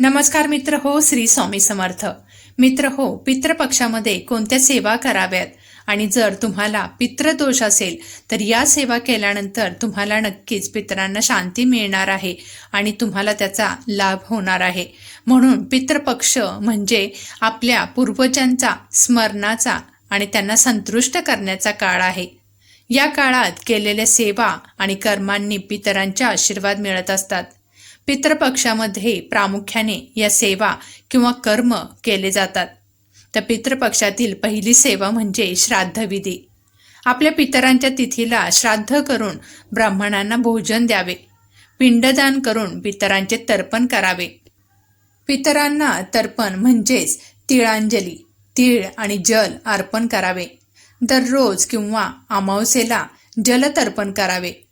नमस्कार मित्र हो श्री स्वामी समर्थ. मित्र हो पितृपक्षामध्ये कोणत्या सेवा कराव्यात? आणि जर तुम्हाला पितृदोष असेल तर या सेवा केल्यानंतर तुम्हाला नक्कीच पितरांना शांती मिळणार आहे आणि तुम्हाला त्याचा लाभ होणार आहे. म्हणून पितृपक्ष म्हणजे आपल्या पूर्वजांचा स्मरणाचा आणि त्यांना संतुष्ट करण्याचा काळ आहे. या काळात केलेल्या सेवा आणि कर्मांनी पितरांचे आशीर्वाद मिळत असतात. पितृपक्षामध्ये प्रामुख्याने या सेवा किंवा कर्म केले जातात. तर पितृपक्षातील पहिली सेवा म्हणजे श्राद्धविधी. आपल्या पितरांच्या तिथीला श्राद्ध करून ब्राह्मणांना भोजन द्यावे. पिंडदान करून पितरांचे तर्पण करावे. पितरांना तर्पण म्हणजेच तिळांजली तीळ आणि जल अर्पण करावे. दररोज किंवा अमावस्येला जलतर्पण करावे.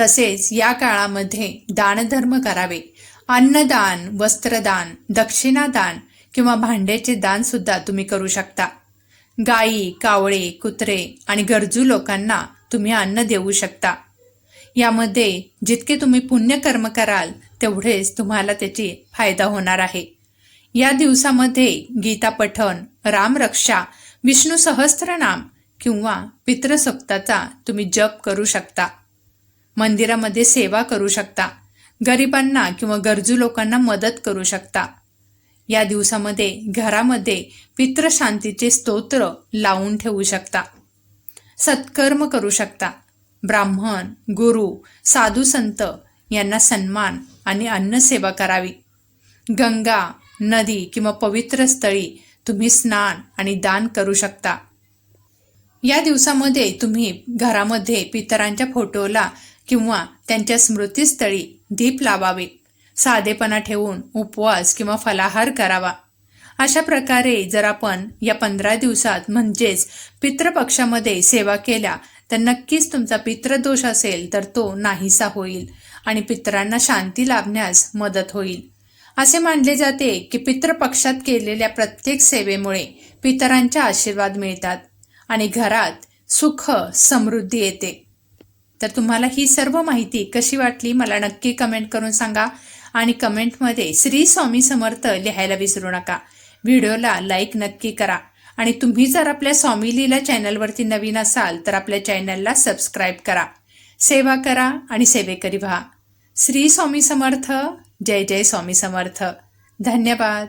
तसेच या काळामध्ये दानधर्म करावे. अन्नदान वस्त्रदान दक्षिणादान किंवा भांड्याचे दान सुद्धा तुम्ही करू शकता. गायी कावळे कुत्रे आणि गरजू लोकांना तुम्ही अन्न देऊ शकता. यामध्ये जितके तुम्ही पुण्यकर्म कराल तेवढेच तुम्हाला त्याची फायदा होणार आहे. या दिवसामध्ये गीता पठण रामरक्षा विष्णू सहस्त्रनाम किंवा पितृसप्ताचा तुम्ही जप करू शकता. मंदिरामध्ये सेवा करू शकता. गरिबांना किंवा गरजू लोकांना मदत करू शकता. या दिवसामध्ये घरामध्ये पितृशांतीचे स्तोत्र लावून ठेवू शकता. सत्कर्म करू शकता. ब्राह्मण गुरु साधू संत यांना सन्मान आणि अन्नसेवा करावी. गंगा नदी किंवा पवित्र स्थळी तुम्ही स्नान आणि दान करू शकता. या दिवसामध्ये तुम्ही घरामध्ये पितरांच्या फोटोला किंवा त्यांच्या स्मृतीस्थळी दीप लावावे. साधेपणा ठेवून उपवास किंवा फलाहार करावा. अशा प्रकारे जर आपण या पंधरा दिवसात म्हणजेच पितृपक्षामध्ये सेवा केल्या तर नक्कीच तुमचा पितृदोष असेल तर तो नाहीसा होईल आणि पितरांना शांती लाभण्यास मदत होईल. असे मानले जाते की पितृपक्षात केलेल्या प्रत्येक सेवेमुळे पितरांचे आशीर्वाद मिळतात आणि घरात सुख समृद्धी येते. तर तुम्हाला ही सर्व माहिती कशी वाटली मला नक्की कमेंट करून सांगा. आणि कमेंटमध्ये श्री स्वामी समर्थ लिहायला विसरू नका. व्हिडिओला लाईक नक्की करा. आणि तुम्ही जर आपल्या स्वामी लीला चॅनलवरती नवीन असाल तर आपल्या चॅनलला सबस्क्राईब करा. सेवा करा आणि सेवेकरी व्हा. श्री स्वामी समर्थ. जय जय स्वामी समर्थ. धन्यवाद.